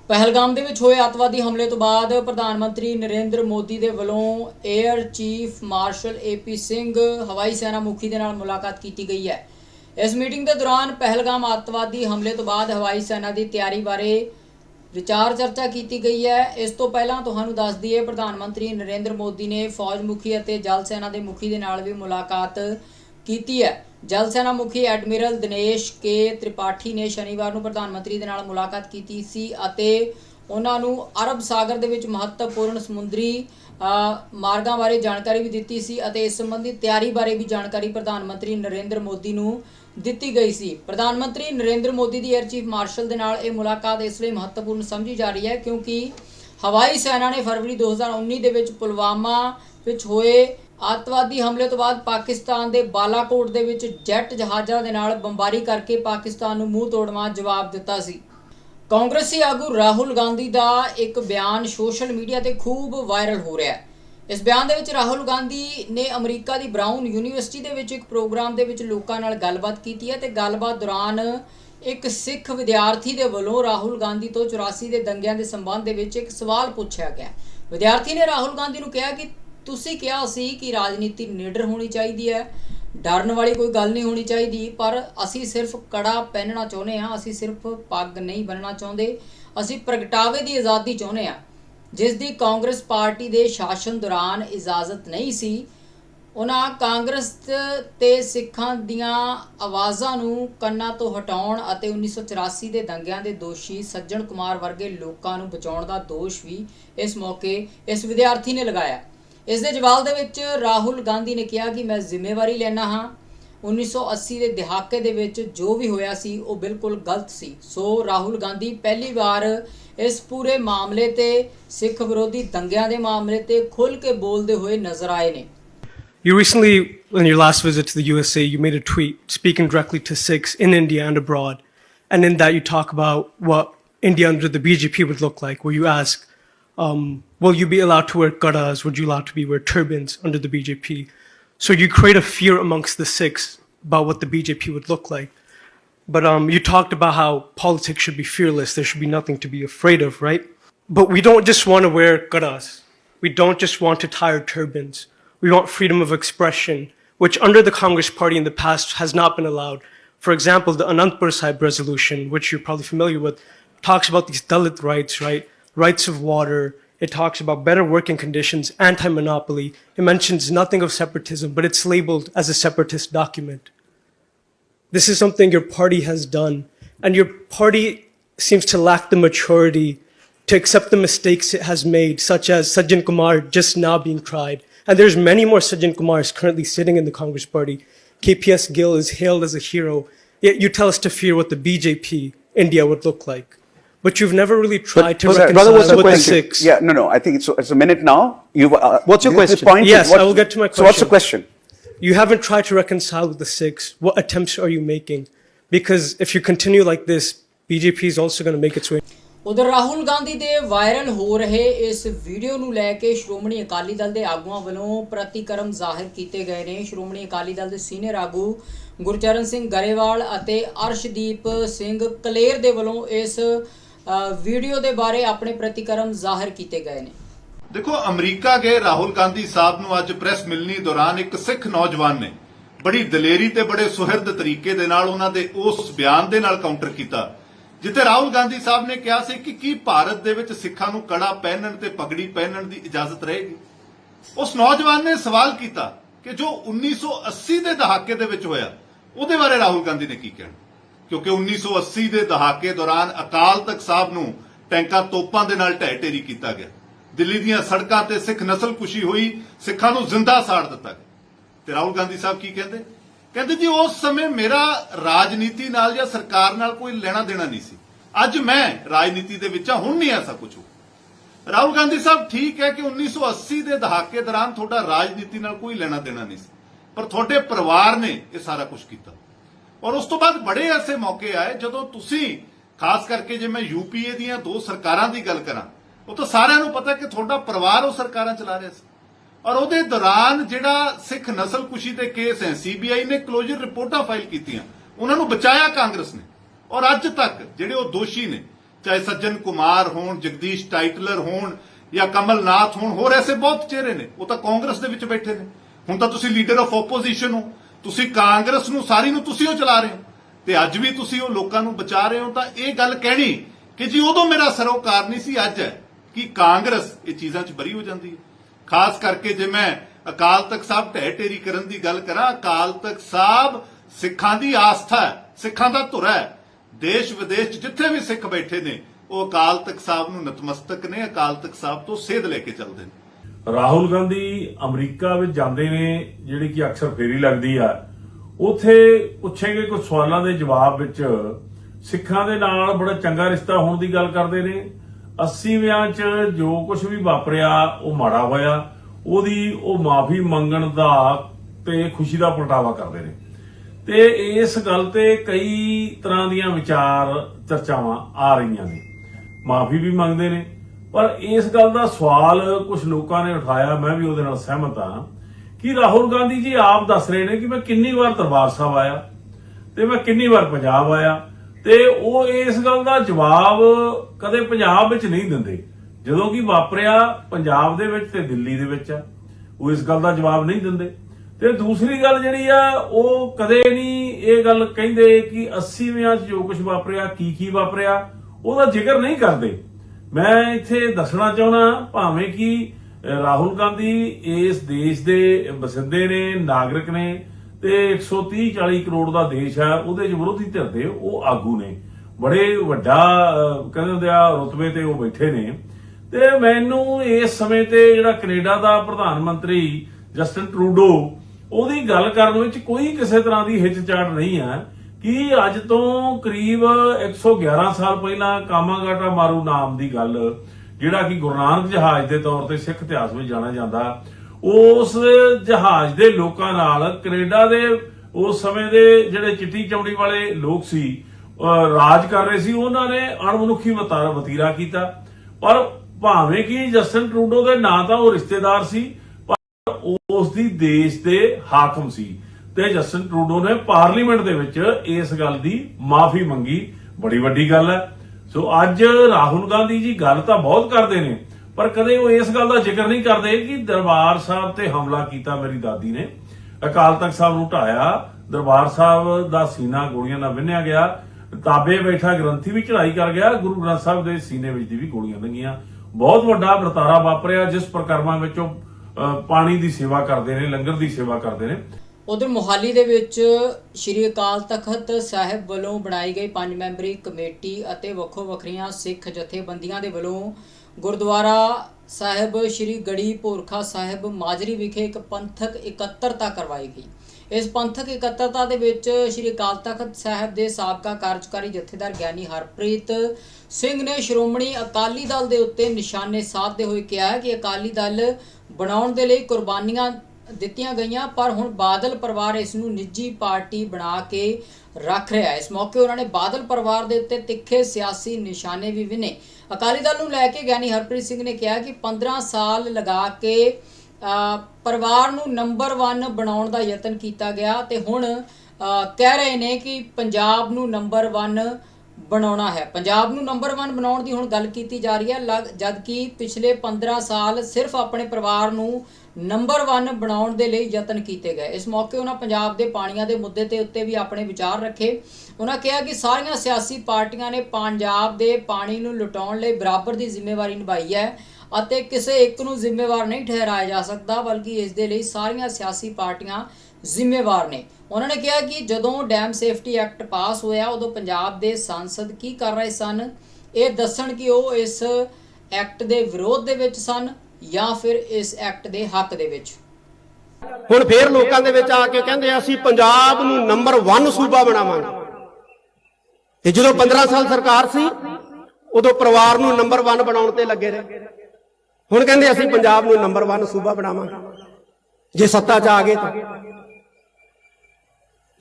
Speaker 1: ਪਹਿਲਗਾਮ ਦੇ ਵਿੱਚ ਹੋਏ ਅੱਤਵਾਦੀ ਹਮਲੇ ਤੋਂ ਬਾਅਦ ਪ੍ਰਧਾਨ ਮੰਤਰੀ ਨਰਿੰਦਰ ਮੋਦੀ ਦੇ ਵੱਲੋਂ air chief marshal AP Singh ਹਵਾਈ ਸੈਨਾ ਮੁਖੀ ਦੇ ਨਾਲ ਮੁਲਾਕਾਤ ਕੀਤੀ ਗਈ ਹੈ। ਇਸ ਮੀਟਿੰਗ ਦੇ ਦੌਰਾਨ ਪਹਿਲਗਾਮ ਅੱਤਵਾਦੀ ਹਮਲੇ ਤੋਂ ਬਾਅਦ ਹਵਾਈ ਸੈਨਾ ਦੀ ਤਿਆਰੀ ਬਾਰੇ ਵਿਚਾਰ ਚਰਚਾ ਕੀਤੀ ਗਈ ਹੈ। ਇਸ ਤੋਂ ਪਹਿਲਾਂ ਤੁਹਾਨੂੰ ਦੱਸ ਦਈਏ, ਪ੍ਰਧਾਨ ਮੰਤਰੀ ਨਰਿੰਦਰ ਮੋਦੀ ਨੇ ਫੌਜ ਮੁਖੀ ਅਤੇ ਜਲ ਸੈਨਾ ਦੇ ਮੁਖੀ ਦੇ ਨਾਲ ਵੀ ਮੁਲਾਕਾਤ ਕੀਤੀ ਹੈ। ਜਲ ਸੈਨਾ ਮੁਖੀ ਐਡਮਿਰਲ ਦਿਨੇਸ਼ ਕੇ ਤ੍ਰਿਪਾਠੀ ਨੇ ਸ਼ਨੀਵਾਰ ਨੂੰ ਪ੍ਰਧਾਨ ਮੰਤਰੀ ਦੇ ਨਾਲ ਮੁਲਾਕਾਤ ਕੀਤੀ ਸੀ ਅਤੇ ਉਹਨਾਂ ਨੂੰ ਅਰਬ ਸਾਗਰ ਦੇ ਵਿੱਚ ਮਹੱਤਵਪੂਰਨ ਸਮੁੰਦਰੀ ਮਾਰਗਾਂ ਬਾਰੇ ਜਾਣਕਾਰੀ ਵੀ ਦਿੱਤੀ ਸੀ ਅਤੇ ਇਸ ਸੰਬੰਧੀ ਤਿਆਰੀ ਬਾਰੇ ਵੀ ਜਾਣਕਾਰੀ ਪ੍ਰਧਾਨ ਮੰਤਰੀ ਨਰਿੰਦਰ ਮੋਦੀ ਨੂੰ ਦਿੱਤੀ ਗਈ ਸੀ। ਪ੍ਰਧਾਨ ਮੰਤਰੀ ਨਰਿੰਦਰ ਮੋਦੀ ਦੀ 에ਅਰ ਚੀਫ ਮਾਰਸ਼ਲ ਦੇ ਨਾਲ ਇਹ ਮੁਲਾਕਾਤ ਇਸ ਲਈ ਮਹੱਤਵਪੂਰਨ ਸਮਝੀ ਜਾ ਰਹੀ ਹੈ ਕਿਉਂਕਿ ਹਵਾਈ ਸੈਨਾ ਨੇ ਫਰਵਰੀ 2019 ਦੇ ਵਿੱਚ ਪੁਲਵਾਮਾ ਵਿੱਚ ਹੋਏ ਅੱਤਵਾਦੀ ਹਮਲੇ ਤੋਂ ਬਾਅਦ ਪਾਕਿਸਤਾਨ ਦੇ ਬਾਲਾਕੋਟ ਦੇ ਵਿੱਚ ਜੈਟ ਜਹਾਜ਼ਾਂ ਦੇ ਨਾਲ ਬੰਬਾਰੀ ਕਰਕੇ ਪਾਕਿਸਤਾਨ ਨੂੰ ਮੂੰਹ ਤੋੜਵਾ ਜਵਾਬ ਦਿੱਤਾ ਸੀ। ਕਾਂਗਰਸੀ ਆਗੂ ਰਾਹੁਲ ਗਾਂਧੀ ਦਾ ਇੱਕ ਬਿਆਨ ਸੋਸ਼ਲ ਮੀਡੀਆ ਤੇ ਖੂਬ ਵਾਇਰਲ ਹੋ ਰਿਹਾ ਹੈ। ਇਸ ਬਿਆਨ ਦੇ ਵਿੱਚ ਰਾਹੁਲ ਗਾਂਧੀ ਨੇ ਅਮਰੀਕਾ ਦੀ ਬ੍ਰਾਊਨ ਯੂਨੀਵਰਸਿਟੀ ਦੇ ਵਿੱਚ ਇੱਕ ਪ੍ਰੋਗਰਾਮ ਦੇ ਵਿੱਚ ਲੋਕਾਂ ਨਾਲ ਗੱਲਬਾਤ ਕੀਤੀ ਹੈ ਤੇ ਗੱਲਬਾਤ ਦੌਰਾਨ ਇੱਕ ਸਿੱਖ ਵਿਦਿਆਰਥੀ ਦੇ ਵੱਲੋਂ ਰਾਹੁਲ ਗਾਂਧੀ ਤੋਂ 84 ਦੇ ਦੰਗਿਆਂ ਦੇ ਸੰਬੰਧ ਦੇ ਵਿੱਚ ਇੱਕ ਸਵਾਲ ਪੁੱਛਿਆ ਗਿਆ। ਵਿਦਿਆਰਥੀ ਨੇ ਰਾਹੁਲ ਗਾਂਧੀ ਨੂੰ ਕਿਹਾ ਕਿ ਤੁਸੀਂ ਕਿਹਾ ਸੀ ਕਿ ਰਾਜਨੀਤੀ ਨਿਡਰ ਹੋਣੀ ਚਾਹੀਦੀ ਹੈ, ਡਰਨ ਵਾਲੀ ਕੋਈ ਗੱਲ ਨਹੀਂ ਹੋਣੀ ਚਾਹੀਦੀ, ਪਰ ਅਸੀਂ ਸਿਰਫ ਕੜਾ ਪਹਿਨਣਾ ਚਾਹੁੰਦੇ ਹਾਂ, ਅਸੀਂ ਸਿਰਫ ਪੱਗ ਨਹੀਂ ਬੰਨਣਾ ਚਾਹੁੰਦੇ, ਅਸੀਂ ਪ੍ਰਗਟਾਵੇ ਦੀ ਆਜ਼ਾਦੀ ਚਾਹੁੰਦੇ ਹਾਂ। ਜਿਸ ਦੀ ਕਾਂਗਰਸ ਪਾਰਟੀ ਦੇ ਸ਼ਾਸਨ ਦੌਰਾਨ ਇਜਾਜ਼ਤ ਨਹੀਂ ਸੀ ਉਹਨਾਂ ਕਾਂਗਰਸ ਤੇ ਸਿੱਖਾਂ ਦੀਆਂ ਆਵਾਜ਼ਾਂ ਨੂੰ ਕੰਨਾਂ ਤੋਂ ਹਟਾਉਣ ਅਤੇ 1984 ਦੇ ਦੰਗਿਆਂ ਦੇ ਦੋਸ਼ੀ ਸੱਜਣ ਕੁਮਾਰ ਵਰਗੇ ਲੋਕਾਂ ਨੂੰ ਬਚਾਉਣ ਦਾ ਦੋਸ਼ ਵੀ ਇਸ ਮੌਕੇ ਇਸ ਵਿਦਿਆਰਥੀ ਨੇ ਲਗਾਇਆ। ਇਸ ਦੇ ਜਵਾਬ ਦੇ ਵਿੱਚ ਰਾਹੁਲ ਗਾਂਧੀ ਨੇ ਕਿਹਾ ਕਿ ਮੈਂ ਜ਼ਿੰਮੇਵਾਰੀ ਲੈਣਾ ਹਾਂ। 1980 ਦੇ ਦਹਾਕੇ ਦੇ ਵਿੱਚ ਜੋ ਵੀ ਹੋਇਆ ਸੀ, ਉਹ ਬਿਲਕੁਲ ਗਲਤ ਸੀ। ਸੋ ਰਾਹੁਲ ਗਾਂਧੀ ਪਹਿਲੀ ਵਾਰ ਇਸ ਪੂਰੇ ਮਾਮਲੇ ਤੇ ਸਿੱਖ ਵਿਰੋਧੀ ਦੰਗਿਆਂ ਦੇ ਮਾਮਲੇ ਤੇ ਖੁੱਲ ਕੇ ਬੋਲਦੇ ਹੋਏ ਨਜ਼ਰ ਆਏ ਨੇ
Speaker 4: You recently, in your last visit to the USA, you made a tweet speaking directly to Sikhs in India and abroad. And in that, you talk about what India under the BJP would look like, where you ask, um, will you be allowed to wear gadas? Would you allowed to be wear turbans under the BJP? So you create a fear amongst the Sikhs about what the BJP would look like. But um, you talked about how politics should be fearless. There should be nothing to be afraid of, right? But we don't just want to wear gadas. We don't just want to tie turbans. We want freedom of expression. which under the Congress Party in the past has not been allowed. For example, the Anandpur Sahib resolution, which you're probably familiar with, talks about these Dalit rights, right? Rights of water. It talks about better working conditions, anti monopoly. It mentions nothing of separatism, but it's labeled as a separatist document. This is something your party has done, and your party seems to lack the maturity to accept the mistakes it has made, such as Sajjan Kumar just now being tried. And there's many more Sajjan Kumars currently sitting in the Congress party. KPS Gill is hailed as a hero, yet you tell us to fear what the BJP India would look like. But you've never really tried to
Speaker 5: But,
Speaker 4: reconcile
Speaker 5: brother, what's the
Speaker 4: with the six.
Speaker 5: Yeah, no, no. I think it's, it's a minute now. You. Uh,
Speaker 6: What's your
Speaker 5: this is the
Speaker 6: question?
Speaker 5: Point is
Speaker 4: Yes,
Speaker 5: what-
Speaker 4: I will get to my question.
Speaker 5: So what's the
Speaker 4: question. You haven't tried to reconcile with the six. What attempts are you making? Because if you continue like this, BJP is also going to make its way.
Speaker 1: ਉਧਰ ਰਾਹੁਲ ਗਾਂਧੀ ਦੇ ਵਾਇਰਲ ਹੋ ਰਹੇ ਇਸ ਵੀਡੀਓ ਨੂੰ ਲੈ ਕੇ ਸ਼੍ਰੋਮਣੀ ਅਕਾਲੀ ਦਲ ਦੇ ਆਗੂਆਂ ਵੱਲੋਂ ਪ੍ਰਤੀਕਰਮ ਜ਼ਾਹਿਰ ਕੀਤੇ ਗਏ ਨੇ ਸ਼੍ਰੋਮਣੀ ਅਕਾਲੀ ਦਲ ਦੇ ਸੀਨੀਅਰ ਆਗੂ ਗੁਰਚਰਨ ਸਿੰਘ ਗਰੇਵਾਲ ਅਤੇ ਅਰਸ਼ਦੀਪ ਸਿੰਘ ਕਲੇਰ ਦੇ ਵੱਲੋਂ ਇਸ ਵੀਡੀਓ ਦੇ ਬਾਰੇ ਆਪਣੇ ਪ੍ਰਤੀਕਰਮ ਜ਼ਾਹਿਰ ਕੀਤੇ ਗਏ ਨੇ
Speaker 7: ਦੇਖੋ, ਅਮਰੀਕਾ ਗਏ, ਰਾਹੁਲ ਗਾਂਧੀ ਸਾਹਿਬ ਨੂੰ ਅੱਜ ਪ੍ਰੈਸ ਮਿਲਣੀ ਦੌਰਾਨ ਇੱਕ ਸਿੱਖ ਨੌਜਵਾਨ ਨੇ ਬੜੀ ਦਲੇਰੀ ਤੇ ਬੜੇ ਸੁਹਿਰਦ ਤਰੀਕੇ ਦੇ ਨਾਲ ਉਹਨਾਂ ਦੇ ਉਸ ਬਿਆਨ ਦੇ ਨਾਲ ਕਾਊਂਟਰ ਕੀਤਾ, ਜਿੱਥੇ ਰਾਹੁਲ ਗਾਂਧੀ ਸਾਹਿਬ ਨੇ ਕਿਹਾ ਸੀ ਕਿ ਕੀ ਭਾਰਤ ਦੇ ਵਿੱਚ ਸਿੱਖਾਂ ਨੂੰ ਕੜਾ ਪਹਿਨਣ ਤੇ ਪਗੜੀ ਪਹਿਨਣ ਦੀ ਇਜਾਜ਼ਤ ਰਹੇਗੀ। ਉਸ ਨੌਜਵਾਨ ਨੇ ਸਵਾਲ ਕੀਤਾ ਕਿ ਜੋ 1980 ਦੇ ਦਹਾਕੇ ਦੇ ਵਿੱਚ ਹੋਇਆ, ਉਹਦੇ ਬਾਰੇ ਰਾਹੁਲ ਗਾਂਧੀ ਨੇ ਕੀ ਕਹਿਣਾ? ਕਿਉਂਕਿ 1980 ਦੇ ਦਹਾਕੇ ਦੌਰਾਨ ਅਕਾਲ ਤਖਤ ਸਾਹਿਬ ਨੂੰ ਟੈਂਕਾਂ ਤੋਪਾਂ ਦੇ ਨਾਲ ਢਹਿ ਢੇਰੀ ਕੀਤਾ ਗਿਆ। ਦਿੱਲੀ ਦੀਆਂ ਸੜਕਾਂ ਤੇ ਸਿੱਖ ਨਸਲ ਨਸਲਕੁਸ਼ੀ ਹੋਈ, ਸਿੱਖਾਂ ਨੂੰ ਜ਼ਿੰਦਾ ਸਾੜ ਦਿੱਤਾ ਗਿਆ। ਤੇ ਰਾਹੁਲ ਗਾਂਧੀ ਸਾਹਿਬ ਕੀ ਕਹਿੰਦੇ? ਕਹਿੰਦੇ ਜੀ, ਉਸ ਸਮੇਂ ਮੇਰਾ ਰਾਜਨੀਤੀ ਨਾਲ ਜਾਂ ਸਰਕਾਰ ਨਾਲ ਕੋਈ ਲੈਣਾ ਦੇਣਾ ਨਹੀਂ ਸੀ। ਅੱਜ ਮੈਂ ਰਾਜਨੀਤੀ ਦੇ ਵਿੱਚ ਹੁਣ ਨਹੀਂ ਐਸਾ ਕੁਝ ਹੋ ਰਾਹੁਲ ਗਾਂਧੀ ਸਾਹਿਬ ਠੀਕ ਹੈ ਕਿ 1980 ਦੇ ਦਹਾਕੇ ਦੌਰਾਨ ਤੁਹਾਡਾ ਰਾਜਨੀਤੀ ਨਾਲ ਕੋਈ ਲੈਣਾ ਦੇਣਾ ਨਹੀਂ ਸੀ। ਪਰ ਤੁਹਾਡੇ ਪਰਿਵਾਰ ਨੇ ਇਹ ਸਾਰਾ ਕੁਝ ਕੀਤਾ। ਔਰ ਉਸ ਤੋਂ ਬਾਅਦ ਬੜੇ ਐਸੇ ਮੌਕੇ ਆਏ ਜਦੋਂ ਤੁਸੀਂ, ਖਾਸ ਕਰਕੇ ਜੇ ਮੈਂ ਯੂਪੀਏ ਦੀਆਂ ਦੋ ਸਰਕਾਰਾਂ ਦੀ ਗੱਲ ਕਰਾਂ ਉਹ ਤਾਂ ਸਾਰਿਆਂ ਨੂੰ ਪਤਾ ਕਿ ਤੁਹਾਡਾ ਪਰਿਵਾਰ ਉਹ ਸਰਕਾਰਾਂ ਚਲਾ ਰਿਹਾ ਸੀ। ਔਰ ਉਹਦੇ ਦੌਰਾਨ ਜਿਹੜਾ ਸਿੱਖ ਨਸਲਕੁਸ਼ੀ ਦੇ ਕੇਸ ਹੈ ਸੀਬੀਆਈ ਨੇ ਕਲੋਜ਼ਰ ਰਿਪੋਰਟਾਂ ਫਾਈਲ ਕੀਤੀਆਂ। ਉਹਨਾਂ ਨੂੰ ਬਚਾਇਆ ਕਾਂਗਰਸ ਨੇ। ਔਰ ਅੱਜ ਤੱਕ ਜਿਹੜੇ ਉਹ ਦੋਸ਼ੀ ਨੇ, ਚਾਹੇ ਸੱਜਣ ਕੁਮਾਰ ਹੋਣ, ਜਗਦੀਸ਼ ਟਾਈਟਲਰ ਹੋਣ ਜਾਂ ਕਮਲਨਾਥ ਹੋਣ, ਹੋਰ ਐਸੇ ਬਹੁਤ ਚਿਹਰੇ ਨੇ। ਉਹ ਤਾਂ ਕਾਂਗਰਸ ਦੇ ਵਿੱਚ ਬੈਠੇ ਨੇ। ਹੁਣ ਤਾਂ ਤੁਸੀਂ ਲੀਡਰ ਆਫ ਆਪੋਜੀਸ਼ਨ ਹੋ। ਤੁਸੀਂ ਕਾਂਗਰਸ ਨੂੰ, ਸਾਰੀ ਨੂੰ ਤੁਸੀਂ ਉਹ ਚਲਾ ਰਹੇ ਹੋ। ਤੇ ਅੱਜ ਵੀ ਤੁਸੀਂ ਉਹ ਲੋਕਾਂ ਨੂੰ ਬਚਾ ਰਹੇ ਹੋ ਤਾਂ ਇਹ ਗੱਲ ਕਹਿਣੀ ਕਿ ਜੀ ਉਦੋਂ ਮੇਰਾ ਸਰੋਕਾਰ ਨਹੀਂ ਸੀ, ਅੱਜ ਹੈ। ਕਿ ਕਾਂਗਰਸ ਇਹ ਚੀਜ਼ਾਂ 'ਚ ਬਰੀ ਹੋ ਜਾਂਦੀ ਹੈ। ਖਾਸ ਕਰਕੇ ਜੇ ਮੈਂ ਅਕਾਲ ਤਖਤ ਸਾਹਿਬ ਢਹਿ ਢੇਰੀ ਕਰਨ ਦੀ ਗੱਲ ਕਰਾਂ, ਅਕਾਲ ਤਖਤ ਸਾਹਿਬ ਸਿੱਖਾਂ ਦੀ ਆਸਥਾ ਹੈ, ਸਿੱਖਾਂ ਦਾ ਧੁਰਾ ਹੈ। ਦੇਸ਼ ਵਿਦੇਸ਼ 'ਚ ਜਿੱਥੇ ਵੀ ਸਿੱਖ ਬੈਠੇ ਨੇ, ਉਹ ਅਕਾਲ ਤਖਤ ਸਾਹਿਬ ਨੂੰ ਨਤਮਸਤਕ ਨੇ, ਅਕਾਲ ਤਖਤ ਸਾਹਿਬ ਤੋਂ ਸੇਧ ਲੈ ਕੇ ਚੱਲਦੇ ਨੇ।
Speaker 8: ਰਾਹੁਲ ਗਾਂਧੀ ਅਮਰੀਕਾ ਵਿੱਚ ਜਾਂਦੇ ਨੇ, ਜਿਹੜੀ ਕਿ ਅਕਸਰ ਫੇਰੀ ਲੱਗਦੀ ਆ। ਉਥੇ ਪੁੱਛੇ ਗਏ ਕੁਝ ਸਵਾਲਾਂ ਦੇ ਜਵਾਬ ਵਿੱਚ ਸਿੱਖਾਂ ਦੇ ਨਾਲ ਬੜਾ ਚੰਗਾ ਰਿਸ਼ਤਾ ਹੋਣ ਦੀ ਗੱਲ ਕਰਦੇ ਨੇ। 80ਵਿਆਂ ਚ ਜੋ ਕੁਝ ਵੀ ਵਾਪਰਿਆ, ਉਹ ਮਾੜਾ ਹੋਇਆ। ਉਹਦੀ ਉਹ ਮਾਫੀ ਮੰਗਣ ਦਾ ਤੇ ਖੁਸ਼ੀ ਦਾ ਪ੍ਰਗਟਾਵਾ ਕਰਦੇ ਨੇ। ਤੇ ਇਸ ਗੱਲ ਤੇ ਕਈ ਤਰ੍ਹਾਂ ਦੀਆਂ ਵਿਚਾਰ ਚਰਚਾਵਾਂ ਆ ਰਹੀਆਂ ਨੇ। ਮਾਫੀ ਵੀ ਮੰਗਦੇ ਨੇ। ਪਰ ਇਸ ਗੱਲ ਦਾ ਸਵਾਲ ਕੁਝ ਲੋਕਾਂ ਨੇ ਉਠਾਇਆ, ਮੈਂ ਵੀ ਉਹਦੇ ਨਾਲ ਸਹਿਮਤ ਹਾਂ ਕਿ ਰਾਹੁਲ ਗਾਂਧੀ ਜੀ ਆਪ ਦੱਸ ਰਹੇ ਨੇ ਕਿ ਮੈਂ ਕਿੰਨੀ ਵਾਰ ਦਰਬਾਰ ਸਾਹਿਬ ਆਇਆ ਤੇ ਮੈਂ ਕਿੰਨੀ ਵਾਰ ਪੰਜਾਬ ਆਇਆ ਤੇ ਉਹ ਇਸ ਗੱਲ ਦਾ ਜਵਾਬ ਕਦੇ ਪੰਜਾਬ ਵਿੱਚ ਨਹੀਂ ਦਿੰਦੇ। ਜਦੋਂ ਕਿ ਵਾਪਰਿਆ ਪੰਜਾਬ ਦੇ ਵਿੱਚ ਤੇ ਦਿੱਲੀ ਦੇ ਵਿੱਚ ਆ, ਉਹ ਇਸ ਗੱਲ ਦਾ ਜਵਾਬ ਨਹੀਂ ਦਿੰਦੇ। ਤੇ ਦੂਸਰੀ ਗੱਲ ਜਿਹੜੀ ਆ, ਉਹ ਕਦੇ ਨਹੀਂ ਇਹ ਗੱਲ ਕਹਿੰਦੇ ਕਿ 80ਵਿਆਂ 'ਚ ਜੋ ਕੁਝ ਵਾਪਰਿਆ, ਕੀ ਕੀ ਵਾਪਰਿਆ, ਉਹਦਾ ਜ਼ਿਕਰ ਨਹੀਂ ਕਰਦੇ। ਮੈਂ ਇੱਥੇ ਦੱਸਣਾ ਚਾਹੁੰਦਾ, ਭਾਵੇਂ ਕਿ ਰਾਹੁਲ ਗਾਂਧੀ ਇਸ ਦੇਸ਼ ਦੇ ਵਸਿੰਦੇ ਨੇ, ਨਾਗਰਿਕ ਨੇ, ਤੇ 130 40 ਕਰੋੜ ਦਾ ਦੇਸ਼ ਹੈ ਉਹਦੇ ਚ ਵਿਰੋਧੀ ਧਿਰ ਦੇ ਉਹ ਆਗੂ ਨੇ। ਬੜੇ ਵੱਡਾ ਕਹਿੰਦੇ ਹੁੰਦੇ ਆ, ਰੁਤਬੇ ਤੇ ਉਹ ਬੈਠੇ ਨੇ। ਤੇ ਮੈਨੂੰ ਇਸ ਸਮੇਂ ਤੇ ਜਿਹੜਾ ਕੈਨੇਡਾ ਦਾ ਪ੍ਰਧਾਨ ਮੰਤਰੀ ਜਸਟਨ ਟਰੂਡੋ, ਉਹਦੀ ਗੱਲ ਕਰਨ ਵਿੱਚ ਕੋਈ ਕਿਸੇ ਤਰ੍ਹਾਂ ਦੀ ਹਿਚਚਾਟ ਨਹੀਂ ਹੈ ਕਿ ਅੱਜ ਤੋਂ ਕਰੀਬ 111 ਸਾਲ ਪਹਿਲਾਂ ਕਾਮਾਗਾਟਾ ਮਾਰੂ ਨਾਮ ਦੀ ਗੱਲ, ਜਿਹੜਾ ਕਿ ਗੁਰੂ ਨਾਨਕ ਜਹਾਜ਼ ਦੇ ਤੌਰ ਤੇ ਸਿੱਖ ਇਤਿਹਾਸ ਵਿੱਚ ਜਾਣਿਆ ਜਾਂਦਾ, ਉਸ ਜਹਾਜ਼ ਦੇ ਲੋਕਾਂ ਨਾਲ ਕੈਨੇਡਾ ਦੇ ਉਸ ਸਮੇਂ ਦੇ ਜਿਹੜੇ ਚਿੱਟੀ ਚਮੜੀ ਵਾਲੇ ਲੋਕ ਸੀ ਰਾਜ ਕਰ ਰਹੇ ਸੀ, ਉਹਨਾਂ ਨੇ ਅਣਮਨੁੱਖੀ ਵਤਾਰਾ ਵਤੀਰਾ ਕੀਤਾ। ਪਰ ਭਾਵੇਂ ਕਿ ਜਸਟਨ ਟਰੂਡੋ ਦੇ ਨਾਂ ਤਾਂ ਉਹ ਰਿਸ਼ਤੇਦਾਰ ਸੀ, ਪਰ ਉਸ ਦੀ ਦੇਸ਼ ਦੇ ਹਾਕਮ ਸੀ ਤੇ ਜਸਟਨ ਟਰੂਡੋ ਨੇ ਪਾਰਲੀਮੈਂਟ ਦੇ ਵਿੱਚ ਇਸ ਗੱਲ ਦੀ ਮਾਫੀ ਮੰਗੀ। ਬੜੀ ਵੱਡੀ ਗੱਲ ਹੈ। ਸੋ ਅੱਜ ਰਾਹੁਲ ਗਾਂਧੀ ਜੀ ਗੱਲ ਤਾਂ ਬਹੁਤ ਕਰਦੇ ਨੇ, ਪਰ ਕਦੇ ਉਹ ਇਸ ਗੱਲ ਦਾ ਜ਼ਿਕਰ ਨਹੀਂ ਕਰਦੇ ਕਿ ਦਰਬਾਰ ਸਾਹਿਬ ਤੇ ਹਮਲਾ ਕੀਤਾ ਮੇਰੀ ਦਾਦੀ ਨੇ। ਅਕਾਲ ਤਖਤ ਸਾਹਿਬ ਨੂੰ ਢਾਇਆ, ਦਰਬਾਰ ਸਾਹਿਬ ਦਾ ਸੀਨਾ ਗੋਲੀਆਂ ਨਾਲ ਵਿੰਨਿਆ ਗਿਆ ਤਾਬੇ ਬੈਠਾ ਗ੍ਰੰਥੀ ਵੀ ਚੜ੍ਹਾਈ ਕਰ ਗਿਆ, ਗੁਰੂ ਗ੍ਰੰਥ ਸਾਹਿਬ ਦੇ ਸੀਨੇ ਵਿੱਚ ਦੀ ਵੀ ਗੋਲੀਆਂ ਲੰਗੀਆਂ ਬਹੁਤ ਵੱਡਾ ਵਰਤਾਰਾ ਵਾਪਰਿਆ, ਜਿਸ ਪ੍ਰਕਰਮਾਂ ਵਿੱਚ ਉਹ ਪਾਣੀ ਦੀ ਸੇਵਾ ਕਰਦੇ ਨੇ, ਲੰਗਰ ਦੀ ਸੇਵਾ ਕਰਦੇ ਨੇ।
Speaker 1: ਉਧਰ ਮੁਹਾਲੀ ਦੇ ਵਿੱਚ ਸ਼੍ਰੀ ਅਕਾਲ ਤਖਤ ਸਾਹਿਬ ਵੱਲੋਂ ਬਣਾਈ ਗਈ ਪੰਜ ਮੈਂਬਰੀ ਕਮੇਟੀ ਅਤੇ ਵੱਖੋ ਵੱਖਰੀਆਂ ਸਿੱਖ ਜਥੇਬੰਦੀਆਂ ਦੇ ਵੱਲੋਂ ਗੁਰਦੁਆਰਾ ਸਾਹਿਬ ਸ਼੍ਰੀ ਗੜੀ ਭੋਰਖਾ ਸਾਹਿਬ ਮਾਜਰੀ ਵਿਖੇ ਇੱਕ ਪੰਥਕ ਇਕੱਤਰਤਾ ਕਰਵਾਈ ਗਈ। ਇਸ ਪੰਥਕ ਇਕੱਤਰਤਾ ਦੇ ਵਿੱਚ ਸ਼੍ਰੀ ਅਕਾਲ ਤਖਤ ਸਾਹਿਬ ਦੇ ਸਾਬਕਾ ਕਾਰਜਕਾਰੀ ਜਥੇਦਾਰ ਗਿਆਨੀ ਹਰਪ੍ਰੀਤ ਸਿੰਘ ਨੇ ਸ਼੍ਰੋਮਣੀ ਅਕਾਲੀ ਦਲ ਦੇ ਉੱਤੇ ਨਿਸ਼ਾਨੇ ਸਾਧਦੇ ਹੋਏ ਕਿਹਾ ਕਿ ਅਕਾਲੀ ਦਲ ਬਣਾਉਣ ਦੇ ਲਈ ਕੁਰਬਾਨੀਆਂ ਦਿੱਤੀਆਂ ਗਈਆਂ, ਪਰ ਹੁਣ ਬਾਦਲ ਪਰਿਵਾਰ ਇਸ ਨੂੰ ਨਿੱਜੀ ਪਾਰਟੀ ਬਣਾ ਕੇ ਰੱਖ ਰਿਹਾ ਹੈ। ਇਸ ਮੌਕੇ ਉਹਨਾਂ ਨੇ ਬਾਦਲ ਪਰਿਵਾਰ ਦੇ ਉੱਤੇ ਤਿੱਖੇ ਸਿਆਸੀ ਨਿਸ਼ਾਨੇ ਵੀ ਵਿਨੇ। ਅਕਾਲੀ ਦਲ ਨੂੰ ਲੈ ਕੇ ਗਿਆਨੀ ਹਰਪ੍ਰੀਤ ਸਿੰਘ ਨੇ ਕਿਹਾ ਕਿ 15 ਸਾਲ ਲਗਾ ਕੇ ਪਰਿਵਾਰ ਨੂੰ ਨੰਬਰ 1 ਬਣਾਉਣ ਦਾ ਯਤਨ ਕੀਤਾ ਗਿਆ ਤੇ ਹੁਣ ਕਹਿ ਰਹੇ ਨੇ ਕਿ ਪੰਜਾਬ ਨੂੰ ਨੰਬਰ 1 ਬਣਾਉਣਾ ਹੈ। ਪੰਜਾਬ ਨੂੰ ਨੰਬਰ 1 ਬਣਾਉਣ ਦੀ ਹੁਣ ਗੱਲ ਕੀਤੀ ਜਾ ਰਹੀ ਹੈ, ਲਗ- ਜਦ ਕਿ ਪਿਛਲੇ 15 ਸਾਲ ਸਿਰਫ ਆਪਣੇ ਪਰਿਵਾਰ ਨੂੰ ਨੰਬਰ 1 ਬਣਾਉਣ ਦੇ ਲਈ ਯਤਨ ਕੀਤੇ ਗਏ। ਇਸ ਮੌਕੇ ਉਹਨਾਂ ਪੰਜਾਬ ਦੇ ਪਾਣੀਆਂ ਦੇ ਮੁੱਦੇ ਤੇ ਉੱਤੇ ਵੀ ਆਪਣੇ ਵਿਚਾਰ ਰੱਖੇ। ਉਹਨਾਂ ਕਿਹਾ ਕਿ ਸਾਰੀਆਂ ਸਿਆਸੀ ਪਾਰਟੀਆਂ ਨੇ ਪੰਜਾਬ ਦੇ ਪਾਣੀ ਨੂੰ ਲੁਟਾਉਣ ਲਈ ਬਰਾਬਰ ਦੀ ਜ਼ਿੰਮੇਵਾਰੀ ਨਿਭਾਈ ਹੈ। ਅਤੇ ਕਿਸੇ ਇੱਕ ਨੂੰ ਜ਼ਿੰਮੇਵਾਰ ਨਹੀਂ ਠਹਿਰਾਇਆ ਜਾ ਸਕਦਾ, ਬਲਕਿ ਇਸ ਦੇ ਲਈ ਸਾਰੀਆਂ ਸਿਆਸੀ ਪਾਰਟੀਆਂ ਜ਼ਿੰਮੇਵਾਰ ਨੇ। ਉਹਨਾਂ ਨੇ ਕਿਹਾ ਕਿ ਜਦੋਂ ਡੈਮ ਸੇਫਟੀ ਐਕਟ ਪਾਸ ਹੋਇਆ, ਉਦੋਂ ਪੰਜਾਬ ਦੇ ਸੰਸਦ ਕੀ ਕਰ ਰਹੇ ਸਨ? ਇਹ ਦੱਸਣ ਕਿ ਉਹ ਇਸ ਐਕਟ ਦੇ ਵਿਰੋਧ ਦੇ ਵਿੱਚ ਸਨ ਜਾਂ ਫਿਰ ਇਸ ਐਕਟ ਦੇ ਹੱਕ ਦੇ ਵਿੱਚ।
Speaker 9: ਹੁਣ ਫੇਰ ਲੋਕਾਂ ਦੇ ਵਿੱਚ ਆ ਕੇ ਕਹਿੰਦੇ ਅਸੀਂ ਪੰਜਾਬ ਨੂੰ ਨੰਬਰ 1 ਸੂਬਾ ਬਣਾਵਾਂਗੇ। ਤੇ ਜਦੋਂ 15 ਸਾਲ ਸਰਕਾਰ ਸੀ, ਉਦੋਂ ਪਰਿਵਾਰ ਨੂੰ ਨੰਬਰ 1 ਬਣਾਉਣ ਤੇ ਲੱਗੇ ਰਹੇ। ਹੁਣ ਕਹਿੰਦੇ ਅਸੀਂ ਪੰਜਾਬ ਨੂੰ ਨੰਬਰ 1 ਸੂਬਾ ਬਣਾਵਾਂਗੇ। ਜੇ ਸੱਤਾ 'ਚ ਆ ਗਏ ਤਾਂ।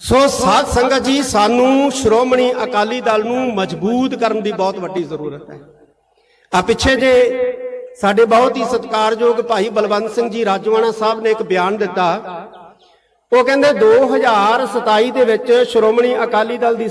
Speaker 9: ਸੋ ਸਾਧ ਸੰਗਤ ਜੀ, ਸਾਨੂੰ ਸ਼੍ਰੋਮਣੀ ਅਕਾਲੀ ਦਲ ਨੂੰ ਮਜ਼ਬੂਤ ਕਰਨ ਦੀ ਬਹੁਤ ਵੱਡੀ ਜ਼ਰੂਰਤ ਹੈ। ਆ ਪਿੱਛੇ ਜੇ ਸਾਡੇ ਬਹੁਤ ਹੀ ਸਤਿਕਾਰਯੋਗ ਭਾਈ ਬਲਵੰਤ ਸਿੰਘ ਜੀ ਰਾਜਵਾਨਾ ਸਾਹਿਬ ਨੇ ਇੱਕ ਬਿਆਨ ਦਿੱਤਾ। ਉਹ ਕਹਿੰਦੇ 2027 ਦੇ ਵਿੱਚ ਸ਼੍ਰੋਮਣੀ ਅਕਾਲੀ ਦਲ ਦੀ